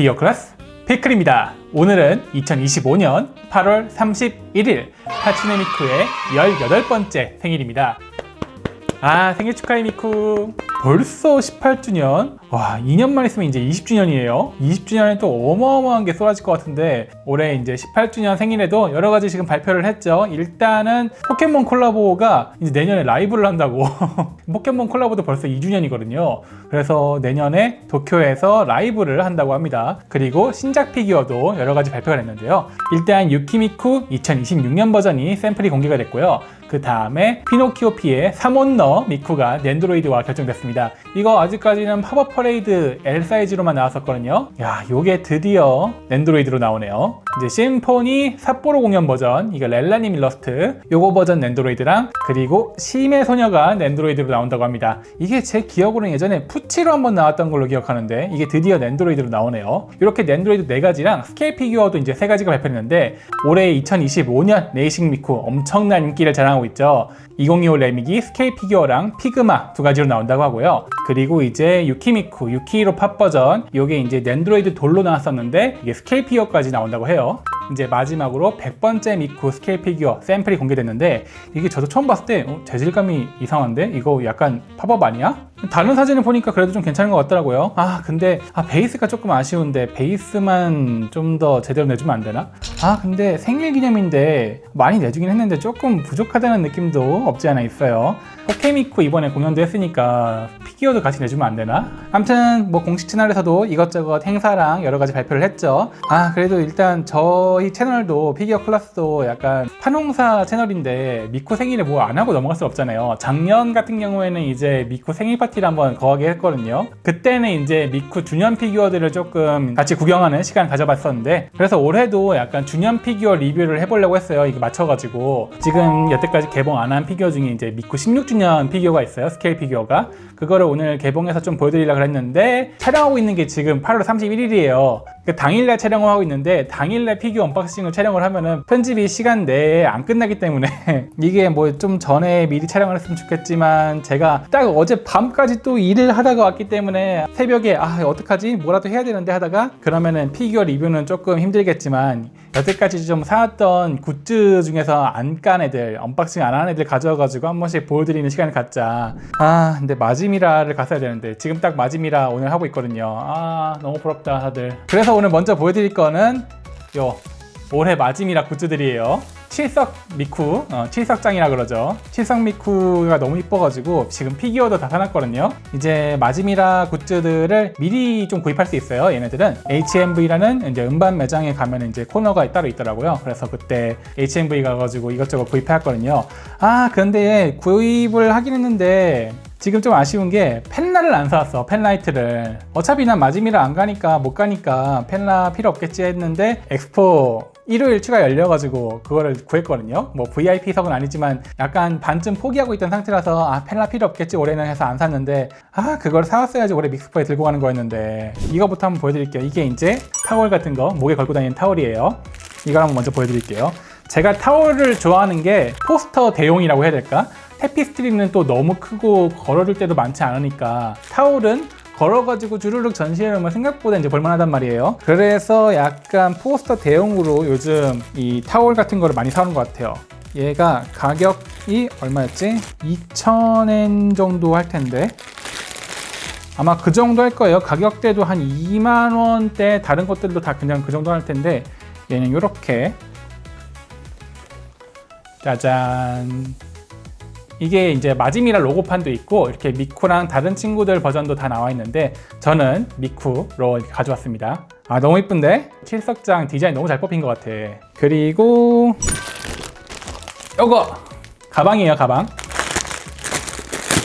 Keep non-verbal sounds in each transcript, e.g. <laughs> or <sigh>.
비어 클래스 피클입니다. 오늘은 2025년 8월 31일 하츠네 미쿠의 18번째 생일입니다. 아 생일 축하해 미쿠 벌써 18주년 와 2년만 있으면 이제 20주년이에요. 20주년에 또 어마어마한 게 쏟아질 것 같은데 올해 이제 18주년 생일에도 여러 가지 지금 발표를 했죠. 일단은 포켓몬 콜라보가 이제 내년에 라이브를 한다고. <laughs> 포켓몬 콜라보도 벌써 2주년이거든요. 그래서 내년에 도쿄에서 라이브를 한다고 합니다. 그리고 신작 피규어도 여러 가지 발표가 됐는데요. 일단 유키미쿠 2026년 버전이 샘플이 공개가 됐고요. 그 다음에 피노키오 피의 3원너 미쿠가 낸드로이드와 결정됐습니다. 이거 아직까지는 팝업 퍼레이드 L 사이즈로만 나왔었거든요. 야, 요게 드디어 낸드로이드로 나오네요. 이제 심포니 삿포로 공연 버전, 이거 렐라님 일러스트, 요거 버전 낸드로이드랑 그리고 심의 소녀가 낸드로이드로 나온다고 합니다. 이게 제 기억으로는 예전에 푸치로 한번 나왔던 걸로 기억하는데 이게 드디어 낸드로이드로 나오네요. 이렇게 낸드로이드 4가지랑 스케일 피규어도 이제 3가지가 발표됐는데 올해 2025년 레이싱 미쿠 엄청난 인기를 자랑하고 있죠. 2025 레미기 스케일 피규어랑 피그마 두 가지로 나온다고 하고요. 그리고 이제 유키미쿠, 유키히로 팝 버전 이게 이제 낸드로이드 돌로 나왔었는데 이게 스케일 피규어까지 나온다고 해요. 이제 마지막으로 100번째 미쿠 스케일 피규어 샘플이 공개됐는데 이게 저도 처음 봤을 때 어, 재질감이 이상한데 이거 약간 팝업 아니야? 다른 사진을 보니까 그래도 좀 괜찮은 것 같더라고요. 아 근데 아 베이스가 조금 아쉬운데 베이스만 좀 더 제대로 내주면 안 되나? 아 근데 생일 기념인데 많이 내주긴 했는데 조금 부족하다는 느낌도 없지 않아 있어요. 포케미쿠 이번에 공연도 했으니까 피규어도 같이 내주면 안 되나? 아무튼 뭐 공식 채널에서도 이것저것 행사랑 여러 가지 발표를 했죠. 아 그래도 일단 저희 채널도 피규어 클래스도 약간 판홍사 채널인데 미쿠 생일에 뭐 안 하고 넘어갈 수 없잖아요. 작년 같은 경우에는 이제 미쿠 생일 파티를 한번 거하게 했거든요. 그때는 이제 미쿠 주년 피규어들을 조금 같이 구경하는 시간 가져봤었는데 그래서 올해도 약간 주년 피규어 리뷰를 해보려고 했어요. 이거 맞춰가지고 지금 여태까지 개봉 안 한 피규어 중에 이제 미쿠 16주년 피규어가 있어요. 스케일 피규어가 그거를 오늘 개봉해서 좀 보여드리려고 했는데 촬영하고 있는 게 지금 8월 31일이에요. 그 당일날 촬영을 하고 있는데 당일날 피규어 언박싱을 촬영을 하면은 편집이 시간 내에 안 끝나기 때문에 <laughs> 이게 뭐 좀 전에 미리 촬영을 했으면 좋겠지만 제가 딱 어제 밤까지 또 일을 하다가 왔기 때문에 새벽에 아 어떡하지? 뭐라도 해야 되는데 하다가 그러면은 피규어 리뷰는 조금 힘들겠지만 여태까지 좀 사왔던 굿즈 중에서 안 깐 애들 언박싱 안 한 애들 가져와가지고 한 번씩 보여드리는 시간을 갖자. 아 근데 마지미라를 갔어야 되는데 지금 딱 마지미라 오늘 하고 있거든요. 아 너무 부럽다 다들. 그래서 오늘 먼저 보여드릴 거는 요 올해 마지미라 굿즈들이에요 칠석 미쿠, 어, 칠석장이라 그러죠. 칠석 미쿠가 너무 이뻐가지고 지금 피규어도 다 사놨거든요. 이제 마지미라 굿즈들을 미리 좀 구입할 수 있어요. 얘네들은 HMV라는 이제 음반 매장에 가면 이제 코너가 따로 있더라고요. 그래서 그때 HMV 가가지고 이것저것 구입했거든요. 아, 근데 구입을 하긴 했는데 지금 좀 아쉬운 게 펜라를 안 사왔어 펜라이트를 어차피 난 마지미를 안 가니까 못 가니까 펜라 필요 없겠지 했는데 엑스포 일요일 추가 열려가지고 그거를 구했거든요. 뭐 VIP석은 아니지만 약간 반쯤 포기하고 있던 상태라서 아 펜라 필요 없겠지 올해는 해서 안 샀는데 아 그걸 사왔어야지 올해 믹스포에 들고 가는 거였는데 이거부터 한번 보여드릴게요. 이게 이제 타월 같은 거 목에 걸고 다니는 타월이에요. 이걸 한번 먼저 보여드릴게요. 제가 타월을 좋아하는 게 포스터 대용이라고 해야 될까? 테피스트리는 또 너무 크고 걸어줄 때도 많지 않으니까 타올은 걸어가지고 주르륵 전시해놓으면 생각보다 이제 볼만하단 말이에요. 그래서 약간 포스터 대용으로 요즘 이 타올 같은 거를 많이 사는 것 같아요. 얘가 가격이 얼마였지? 2,000엔 정도 할 텐데 아마 그 정도 할 거예요. 가격대도 한 2만 원대 다른 것들도 다 그냥 그 정도 할 텐데 얘는 이렇게 짜잔 이게 이제 마지미라 로고판도 있고 이렇게 미쿠랑 다른 친구들 버전도 다 나와 있는데 저는 미쿠로 가져왔습니다. 아 너무 이쁜데? 칠석장 디자인 너무 잘 뽑힌 것 같아. 그리고 요거 가방이에요 가방.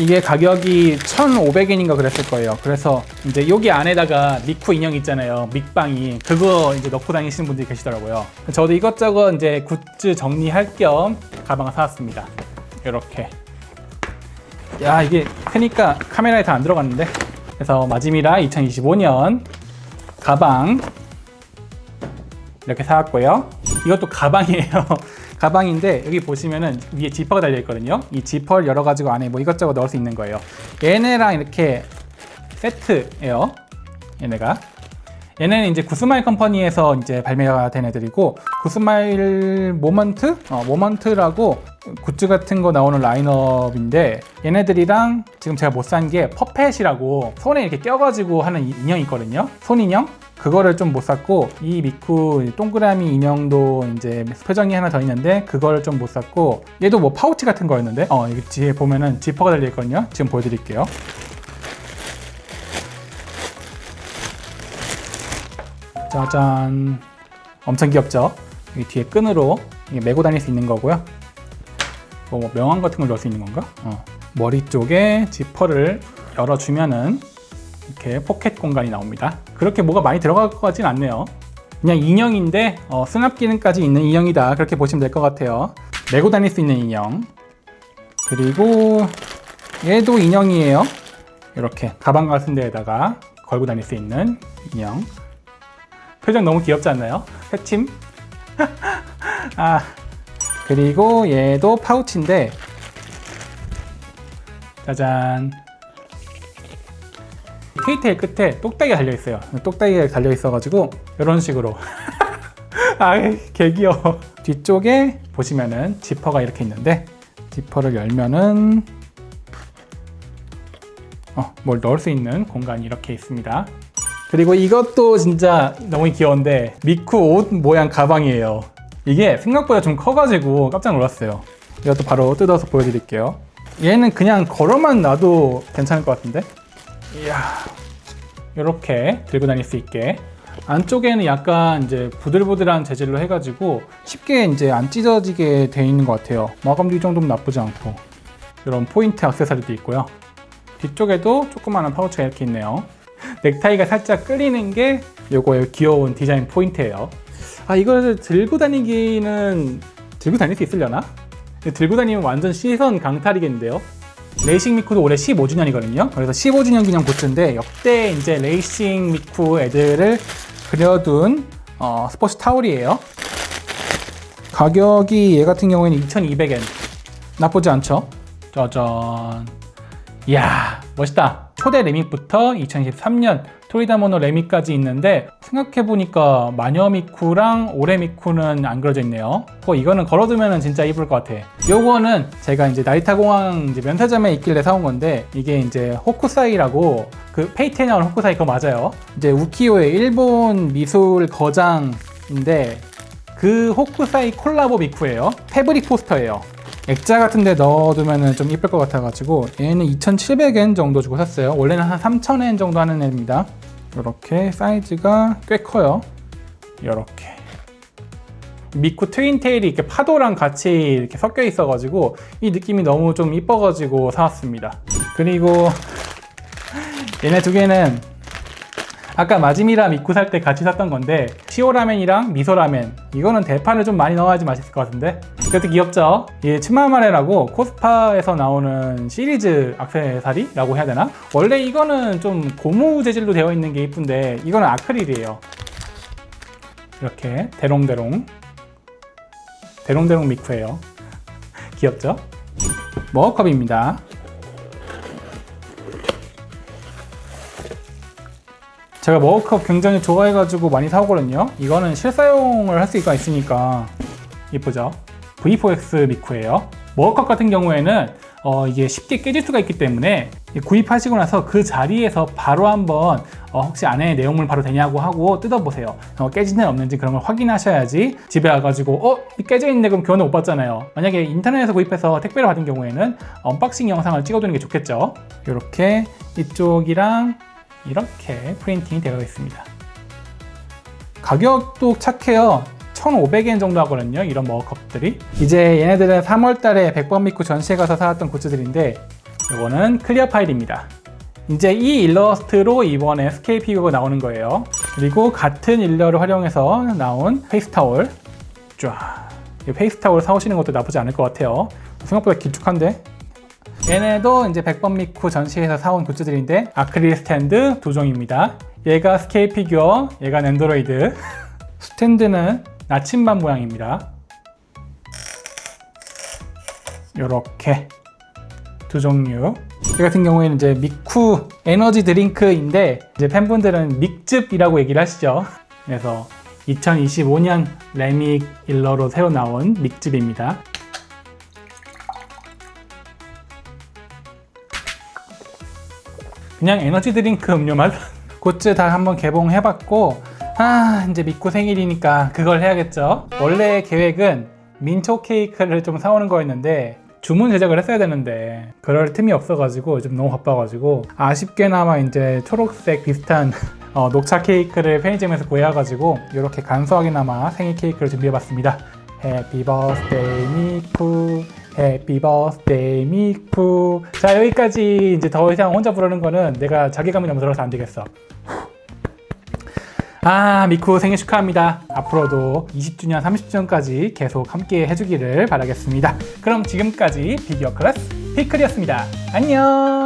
이게 가격이 1,500엔인가 그랬을 거예요. 그래서 이제 여기 안에다가 미쿠 인형 있잖아요. 믹방이 그거 이제 넣고 다니시는 분들이 계시더라고요. 저도 이것저것 이제 굿즈 정리할 겸 가방을 사왔습니다. 이렇게. 야 이게 크니까 카메라에 다 안 들어갔는데? 그래서 마지미라 2025년 가방 이렇게 사왔고요. 이것도 가방이에요. <laughs> 가방인데 여기 보시면은 위에 지퍼가 달려 있거든요. 이 지퍼를 열어가지고 안에 뭐 이것저것 넣을 수 있는 거예요. 얘네랑 이렇게 세트예요. 얘네가 얘네는 이제 구스마일 컴퍼니에서 이제 발매가 된 애들이고 구스마일 모먼트, 어, 모먼트라고 굿즈 같은 거 나오는 라인업인데 얘네들이랑 지금 제가 못 산 게 퍼펫이라고 손에 이렇게 껴가지고 하는 이- 인형이 있거든요. 손인형. 그거를 좀 못 샀고 이 미쿠 동그라미 인형도 이제 표정이 하나 더 있는데 그거를 좀 못 샀고 얘도 뭐 파우치 같은 거였는데 어 여기 뒤에 보면은 지퍼가 달려 있거든요. 지금 보여드릴게요. 짜잔 엄청 귀엽죠? 이 뒤에 끈으로 메고 다닐 수 있는 거고요. 뭐, 뭐 명함 같은 걸 넣을 수 있는 건가? 어. 머리 쪽에 지퍼를 열어주면은 이렇게 포켓 공간이 나옵니다. 그렇게 뭐가 많이 들어갈 것 같진 않네요. 그냥 인형인데 어, 수납 기능까지 있는 인형이다. 그렇게 보시면 될 것 같아요. 메고 다닐 수 있는 인형. 그리고 얘도 인형이에요. 이렇게 가방 같은 데에다가 걸고 다닐 수 있는 인형. 표정 너무 귀엽지 않나요? 새침? <laughs> 아 그리고 얘도 파우치인데 짜잔 테이테일 끝에 똑딱이가 달려 있어요. 똑딱이가 달려 있어 가지고 이런 식으로 <laughs> 아개 귀여워. 뒤쪽에 보시면은 지퍼가 이렇게 있는데 지퍼를 열면은 어, 뭘 넣을 수 있는 공간이 이렇게 있습니다. 그리고 이것도 진짜 너무 귀여운데 미쿠 옷 모양 가방이에요. 이게 생각보다 좀 커가지고 깜짝 놀랐어요. 이것도 바로 뜯어서 보여드릴게요. 얘는 그냥 걸어만 놔도 괜찮을 것 같은데? 이야, 이렇게 들고 다닐 수 있게 안쪽에는 약간 이제 부들부들한 재질로 해가지고 쉽게 이제 안 찢어지게 돼 있는 것 같아요. 마감도 이 정도면 나쁘지 않고 이런 포인트 액세서리도 있고요. 뒤쪽에도 조그마한 파우치가 이렇게 있네요. 넥타이가 살짝 끌리는 게 요거의 귀여운 디자인 포인트예요. 아 이걸 들고 다니기는 들고 다닐 수 있으려나? 들고 다니면 완전 시선 강탈이겠는데요. 레이싱 미쿠도 올해 15주년이거든요. 그래서 15주년 기념 굿즈인데 역대 이제 레이싱 미쿠 애들을 그려둔 어, 스포츠 타올이에요. 가격이 얘 같은 경우에는 2,200엔. 나쁘지 않죠? 짜잔. 이야, 멋있다. 초대 레믹부터 2023년 토리다모노 레믹까지 있는데 생각해보니까 마녀미쿠랑 오레미쿠는 안 그려져 있네요. 어, 이거는 걸어두면 진짜 이쁠 것 같아. 요거는 제가 이제 나리타 공항 이제 면세점에 있길래 사온 건데 이게 이제 호쿠사이라고 그 페이트에 나오는 호쿠사이 그거 맞아요. 이제 우키요의 일본 미술 거장인데 그 호쿠사이 콜라보 미쿠예요. 패브릭 포스터예요. 액자 같은 데 넣어두면 좀 이쁠 것 같아가지고 얘는 2,700엔 정도 주고 샀어요. 원래는 한 3,000엔 정도 하는 애입니다. 이렇게 사이즈가 꽤 커요. 이렇게 미쿠 트윈테일이 이렇게 파도랑 같이 이렇게 섞여 있어가지고 이 느낌이 너무 좀 이뻐가지고 사왔습니다. 그리고 <laughs> 얘네 두 개는 아까 마지미라 미쿠 살때 같이 샀던 건데 시오라멘이랑 미소라멘 이거는 대파를 좀 많이 넣어야지 맛있을 것 같은데 그것도 귀엽죠? 이게 치마마레라고 코스파에서 나오는 시리즈 악세사리라고 해야 되나? 원래 이거는 좀 고무 재질로 되어 있는 게 이쁜데 이거는 아크릴이에요 이렇게 대롱대롱 대롱대롱 미쿠예요 <laughs> 귀엽죠? 머그컵입니다 제가 머그컵 굉장히 좋아해가지고 많이 사오거든요. 이거는 실사용을 할 수가 있으니까 이쁘죠? V4X 미쿠예요. 머그컵 같은 경우에는 어, 이게 쉽게 깨질 수가 있기 때문에 구입하시고 나서 그 자리에서 바로 한번 어, 혹시 안에 내용물 바로 되냐고 하고 뜯어보세요. 어, 깨진 데 없는지 그런 걸 확인하셔야지 집에 와가지고 어? 이 깨져 있는데 그럼 교환을 못 받잖아요. 만약에 인터넷에서 구입해서 택배를 받은 경우에는 언박싱 영상을 찍어두는 게 좋겠죠. 이렇게 이쪽이랑 이렇게 프린팅이 되어 있습니다. 가격도 착해요. 1,500엔 정도 하거든요. 이런 머그컵들이. 이제 얘네들은 3월 달에 100번 미쿠 전시회 가서 사왔던 굿즈들인데 이거는 클리어 파일입니다. 이제 이 일러스트로 이번에 스케일 피규어가 나오는 거예요. 그리고 같은 일러를 활용해서 나온 페이스 타올. 쫙. 이 페이스 타올 사오시는 것도 나쁘지 않을 것 같아요. 생각보다 길쭉한데? 얘네도 이제 100번 미쿠 전시회에서 사온 굿즈들인데 아크릴 스탠드 두 종입니다. 얘가 스케일 피규어, 얘가 낸드로이드. <laughs> 스탠드는 나침반 모양입니다. 이렇게 두 종류. 이 같은 경우에는 이제 미쿠 에너지 드링크인데 이제 팬분들은 믹즙이라고 얘기를 하시죠. 그래서 2025년 레믹 일러로 새로 나온 믹즙입니다. 그냥 에너지 드링크 음료 맛. <laughs> 굿즈 다 한번 개봉해봤고 아 이제 미쿠 생일이니까 그걸 해야겠죠. 원래 계획은 민초 케이크를 좀 사오는 거였는데 주문 제작을 했어야 되는데 그럴 틈이 없어가지고 좀 너무 바빠가지고 아쉽게나마 이제 초록색 비슷한 <laughs> 어, 녹차 케이크를 편의점에서 구해와가지고 이렇게 간소하게나마 생일 케이크를 준비해봤습니다. 해피 버스데이 미쿠 해피 버스데이 미쿠 자 여기까지 이제 더 이상 혼자 부르는 거는 내가 자괴감이 너무 들어서 안 되겠어. 아, 미쿠 생일 축하합니다. 앞으로도 20주년, 30주년까지 계속 함께 해주기를 바라겠습니다. 그럼 지금까지 비디오 클래스 피클이었습니다. 안녕!